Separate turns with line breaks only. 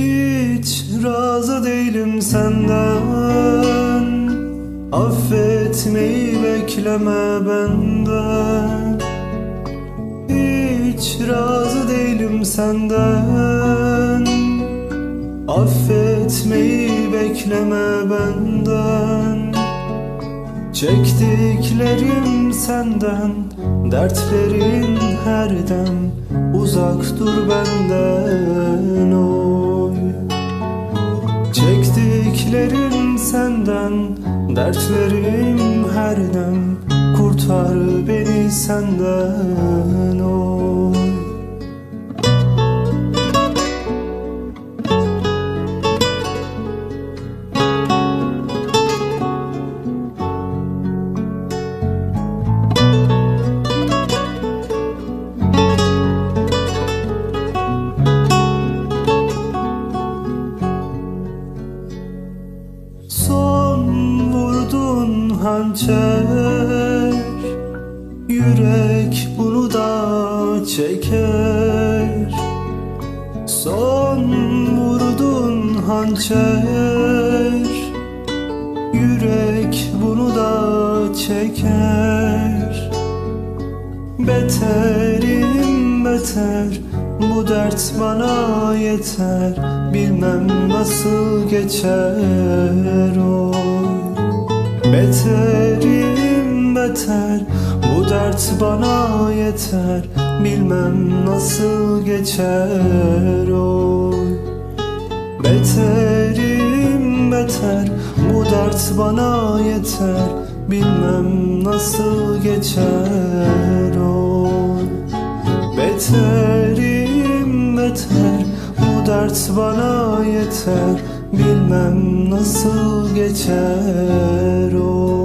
Hiç razı değilim senden. Affetmeyi bekleme benden. Hiç razı değilim senden. Affetmeyi bekleme benden. Çektiklerim senden Dertlerin her dem. Uzak dur benden oy Çektiklerim senden Dertlerim her dem. Kurtar beni senden oy hançer. Yürek bunu da çeker. Son vurdun hançer. Yürek bunu da çeker. Beterim beter Bu dert bana yeter. Bilmem nasıl geçer o Beterim beter Bu dert bana yeter. Bilmem nasıl geçer o Beterim beter Bu dert bana yeter. Bilmem nasıl geçer o Beterim beter dert bana yeter. Bilmem nasıl geçer o